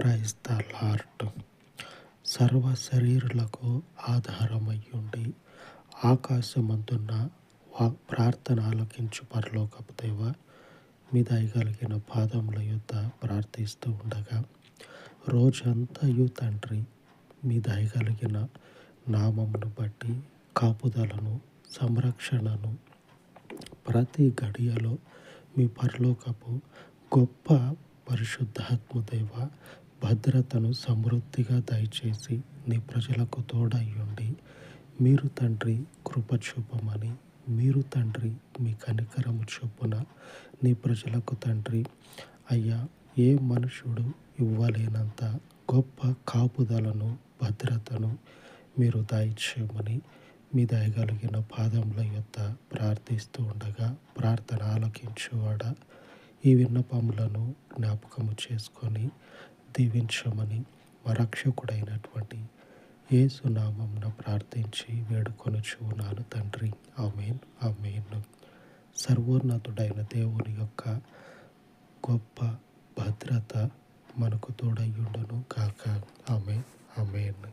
Praise the lord సర్వ శరీరులకు ఆధారమయ్యుండి ఆకాశమందున్న వా ప్రార్థన ఆలకించు పరలోకపు దేవ మీ దయగలిగిన పాదముల యుద్ధ ప్రార్థిస్తూ ఉండగా రోజంతయు తండ్రి మీ దయగలిగిన నామమును బట్టి కాపుదలను సంరక్షణను ప్రతి గడియలో మీ పరలోకపు గొప్ప పరిశుద్ధాత్మదేవ భద్రతను సమృద్ధిగా దయచేసి నీ ప్రజలకు తోడయ్యుండి. మీరు తండ్రి కృప చూపమని మీరు తండ్రి మీ కనికరము చొప్పున నీ ప్రజలకు తండ్రి. అయ్యా ఏ మనుషుడు ఇవ్వలేనంత గొప్ప కాపుదలను భద్రతను మీరు దయచేయమని మీ దయగలిగిన పాదముల యొక్క ప్రార్థిస్తూ ఉండగా ప్రార్థన ఆలకించువాడ? ఈ విన్నపములను జ్ఞాపకము చేసుకొని దీవించమని మా రక్షకుడైనటువంటి ప్రార్థించి ప్రార్థించి వేడుకొనుచున్నాను తండ్రి. ఆమెన్. ఆమెన్. సర్వోన్నతుడైన దేవుని యొక్క గొప్ప భద్రత మనకు తోడయ్యుండును కాక ఆమె ఆమెన్.